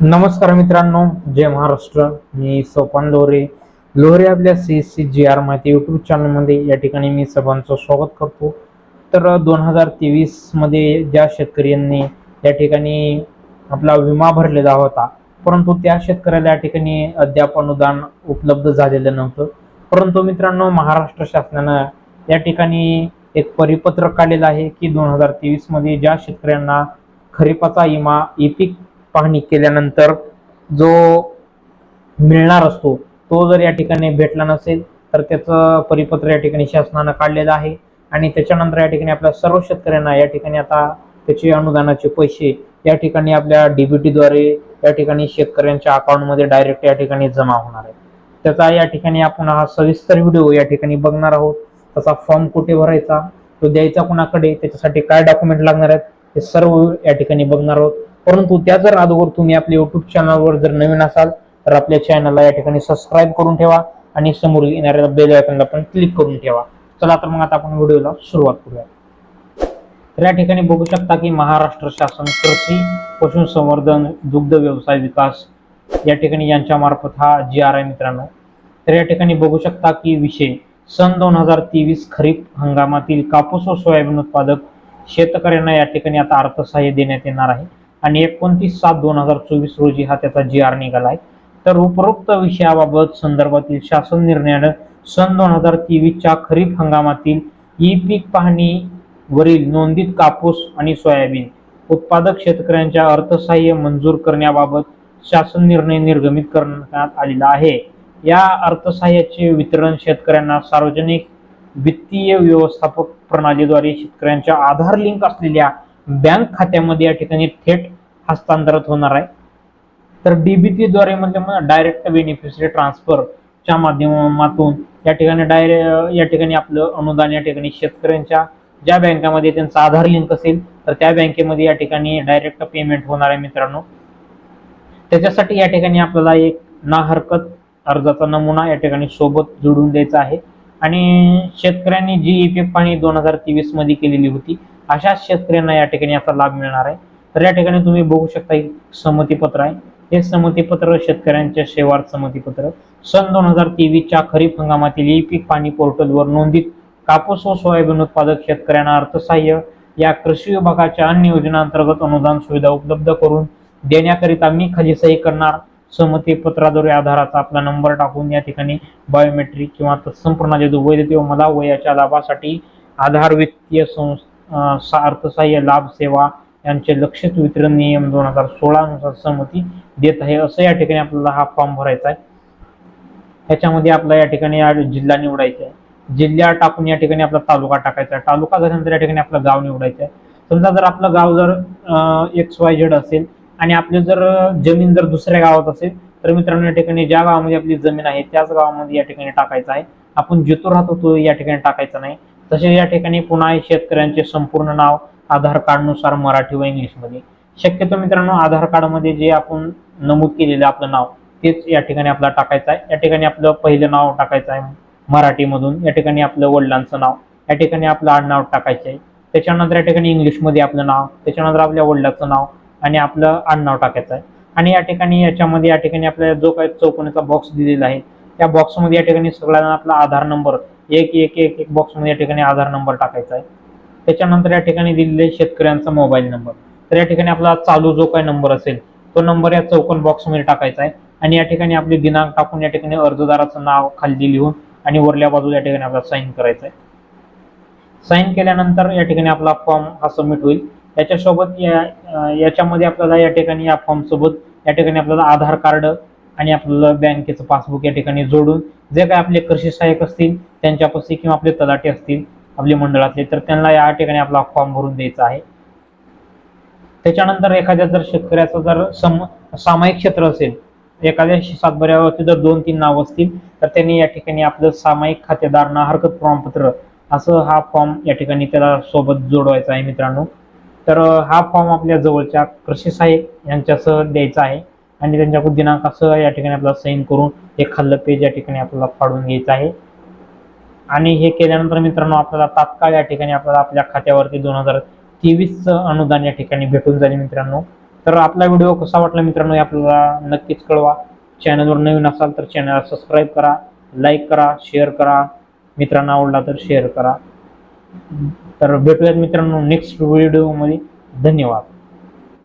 नमस्कार मित्रांनो जय महाराष्ट्र. मी सोपान लोहरे. लोहरे आपल्या सी सी जी आर माहिती यूट्यूब चॅनलमध्ये या ठिकाणी मी सर्वांचं स्वागत करतो. तर दोन हजार तेवीसमध्ये ज्या शेतकऱ्यांनी या ठिकाणी आपला विमा भरलेला होता परंतु त्या शेतकऱ्याला या ठिकाणी अद्याप अनुदान उपलब्ध झालेलं नव्हतं. परंतु मित्रांनो महाराष्ट्र शासनानं या ठिकाणी एक परिपत्रक काढलेलं आहे की दोन हजार तेवीसमध्ये ज्या शेतकऱ्यांना खरीपाचा विमा ई पीक पाहणी केल्यानंतर जो मिळणार असतो तो जर या ठिकाणी भेटला नसेल तर त्याचं परिपत्र या ठिकाणी शासनानं काढलेलं आहे आणि त्याच्यानंतर या ठिकाणी आपल्या सर्व शेतकऱ्यांना या ठिकाणी आता त्याचे अनुदानाचे पैसे या ठिकाणी आपल्या डीबीटीद्वारे या ठिकाणी शेतकऱ्यांच्या अकाउंटमध्ये डायरेक्ट या ठिकाणी जमा होणार आहे त्याचा या ठिकाणी आपण हा सविस्तर व्हिडिओ या ठिकाणी बघणार आहोत त्याचा फॉर्म कुठे भरायचा तो द्यायचा कुणाकडे त्याच्यासाठी काय डॉक्युमेंट लागणार आहेत हे सर्व या ठिकाणी बघणार आहोत परंतु त्या जर अगोदर तुम्ही आपल्या युट्यूब चॅनलवर जर नवीन असाल तर आपल्या चॅनलला या ठिकाणी सबस्क्राईब करून ठेवा आणि समोर येणाऱ्या बेल आयकॉनला पण क्लिक करून ठेवा. चला तर मग आता आपण व्हिडिओला सुरुवात करूया. तर या ठिकाणी बघू शकता की महाराष्ट्र शासन कृषी पशुसंवर्धन दुग्ध व्यवसाय विकास या ठिकाणी यांच्या मार्फत हा जी आर आहे मित्रांनो. तर या ठिकाणी बघू शकता की विषय सन दोन हजार तेवीस खरीप हंगामातील कापूस व सोयाबीन उत्पादक शेतकऱ्यांना या ठिकाणी आता अर्थसहाय्य देण्यात येणार आहे. आणि एकोणतीस सात दोन हजार चोवीस रोजी हा त्याचा जी आर निघाला आहे तर उपरोक्त विषयाबाबत संदर्भातील शासन निर्णयानं सन दोन हजार तेवीसच्या खरीप हंगामातील ई पीक पाहणीवरील नोंदीत कापूस आणि सोयाबीन उत्पादक शेतकऱ्यांच्या अर्थसहाय्य मंजूर करण्याबाबत शासन निर्णय निर्गमित करण्यात आलेला आहे. या अर्थसहाय्याचे वितरण शेतकऱ्यांना सार्वजनिक वित्तीय व्यवस्थापक प्रणालीद्वारे शेतकऱ्यांच्या आधार लिंक असलेल्या बँक खात्यामध्ये या ठिकाणी थेट हस्तांतरित होणार आहे. तर डीबीटी द्वारे म्हणजे मग डायरेक्ट बेनिफिशरी ट्रान्सफरच्या माध्यमातून या ठिकाणी डायरे या ठिकाणी आपलं अनुदान या ठिकाणी शेतकऱ्यांच्या ज्या बँकामध्ये त्यांचा आधार लिंक असेल तर त्या बँकेमध्ये या ठिकाणी डायरेक्ट पेमेंट होणार आहे मित्रांनो. त्याच्यासाठी या ठिकाणी आपल्याला एक ना हरकत अर्जाचा नमुना या ठिकाणी सोबत जोडून द्यायचा आहे. आणि शेतकऱ्यांनी जी ई पीक पाणी दोन हजार तेवीसमध्ये केलेली होती अशाच शेतकऱ्यांना या ठिकाणी याचा लाभ मिळणार आहे. तर या ठिकाणी तुम्ही बघू शकता एक संमतीपत्र आहे. हे संमतीपत्र शेतकऱ्यांच्या शेवार संमतीपत्र. सन दोन हजार तेवीसच्या खरीप हंगामातील ई पीक पाणी पोर्टलवर नोंदित कापूस व सोयाबीन उत्पादक शेतकऱ्यांना अर्थसहाय्य या कृषी विभागाच्या अन्य योजनांतर्गत अनुदान सुविधा उपलब्ध करून देण्याकरिता मी खाली सही करणार. संमतीपत्राद्वारे आधाराचा आपला नंबर टाकून या ठिकाणी बायोमेट्रिक किंवा संपूर्ण जे वैध मला वयाच्या लाभासाठी आधार वित्तीय संस्था अर्थसहाय्य लाभ सेवा यांचे लक्षित वितरण नियम दोन हजार सोळा नुसार सहमती देत आहे. असं या ठिकाणी आपल्याला हा फॉर्म भरायचा आहे. ह्याच्यामध्ये आपला या ठिकाणी जिल्हा निवडायचा आहे. जिल्हा टाकून या ठिकाणी आपला तालुका टाकायचा आहे. तालुका झाल्यानंतर या ठिकाणी आपलं गाव निवडायचं आहे. समजा जर आपलं गाव जर एक्स वाय झेड असेल आणि आपली जर जमीन जर दुसऱ्या गावात असेल तर मित्रांनो या ठिकाणी ज्या गावामध्ये आपली जमीन आहे त्याच गावामध्ये या ठिकाणी टाकायचं आहे. आपण जिथून राहतो तो या ठिकाणी टाकायचा नाही. तसेच या ठिकाणी पुन्हा शेतकऱ्यांचे संपूर्ण नाव आधार कार्डनुसार मराठी व इंग्लिशमध्ये. शक्यतो मित्रांनो आधार कार्डमध्ये जे आपण नमूद केलेलं आपलं नाव तेच या ठिकाणी आपल्याला टाकायचं आहे. या ठिकाणी आपलं पहिलं नाव टाकायचं आहे मराठीमधून. या ठिकाणी आपलं वडिलांचं नाव या ठिकाणी आपलं आडनाव टाकायचं आहे. त्याच्यानंतर या ठिकाणी इंग्लिशमध्ये आपलं नाव त्याच्यानंतर आपल्या वडिलाचं नाव आणि आपलं आडनाव टाकायचं आहे. आणि या ठिकाणी याच्यामध्ये या ठिकाणी आपल्याला जो काही चौकोनाचा बॉक्स दिलेला आहे त्या बॉक्समध्ये या ठिकाणी सगळ्यांना आपला आधार नंबर एक एक एक एक बॉक्समध्ये या ठिकाणी आधार नंबर टाकायचा आहे. त्याच्यानंतर या ठिकाणी दिलेले शेतकऱ्यांचा मोबाईल नंबर तर या ठिकाणी आपला चालू जो काही नंबर असेल तो नंबर या चौकोन बॉक्समध्ये टाकायचा आहे. आणि या ठिकाणी आपले दिनांक टाकून या ठिकाणी अर्जदाराचं नाव खाली लिहून आणि वरल्या बाजूला या ठिकाणी आपल्याला साईन करायचं आहे. साईन केल्यानंतर या ठिकाणी आपला फॉर्म हा सबमिट होईल. याच्यासोबत या याच्यामध्ये आपल्याला या ठिकाणी या फॉर्म सोबत या ठिकाणी आपल्याला आधार कार्ड आणि आपल्याला बँकेचं पासबुक या ठिकाणी जोडून जे काही आपले कृषी सहाय्यक असतील त्यांच्यापाशी किंवा आपले तलाटे असतील आपले मंडळातले तर त्यांना या ठिकाणी आपला फॉर्म भरून द्यायचा आहे. त्याच्यानंतर एखाद्या जर शेतकऱ्याचं जर सम सामायिक क्षेत्र असेल एखाद्या सातबऱ्यावरती जर दोन तीन नाव असतील तर त्यांनी या ठिकाणी आपलं सामायिक खातेदार ना हरकत प्रमाणपत्र असं हा फॉर्म या ठिकाणी त्याला सोबत जोडवायचा आहे मित्रांनो. तर हा फॉर्म आपल्या जवळच्या कृषी सहाय्यक यांच्यासह द्यायचा आहे. आणि त्यांच्याकडून दिनांकासह या ठिकाणी आपल्याला साईन करून हे खाल्लं पेज या ठिकाणी आपल्याला फाडून घ्यायचं आहे. आणि हे केल्यानंतर मित्रांनो आपल्याला तात्काळ या ठिकाणी आपल्याला आपल्या खात्यावरती दोन हजार तेवीसचं अनुदान या ठिकाणी भेटून जाईल मित्रांनो. तर आपला व्हिडिओ कसा वाटला मित्रांनो आपल्याला नक्कीच कळवा. चॅनलवर नवीन असाल तर चॅनलला सबस्क्राईब करा लाईक करा शेअर करा. मित्रांना आवडला तर शेअर करा. तर भेटूयात मित्रांनो नेक्स्ट व्हिडिओमध्ये. धन्यवाद.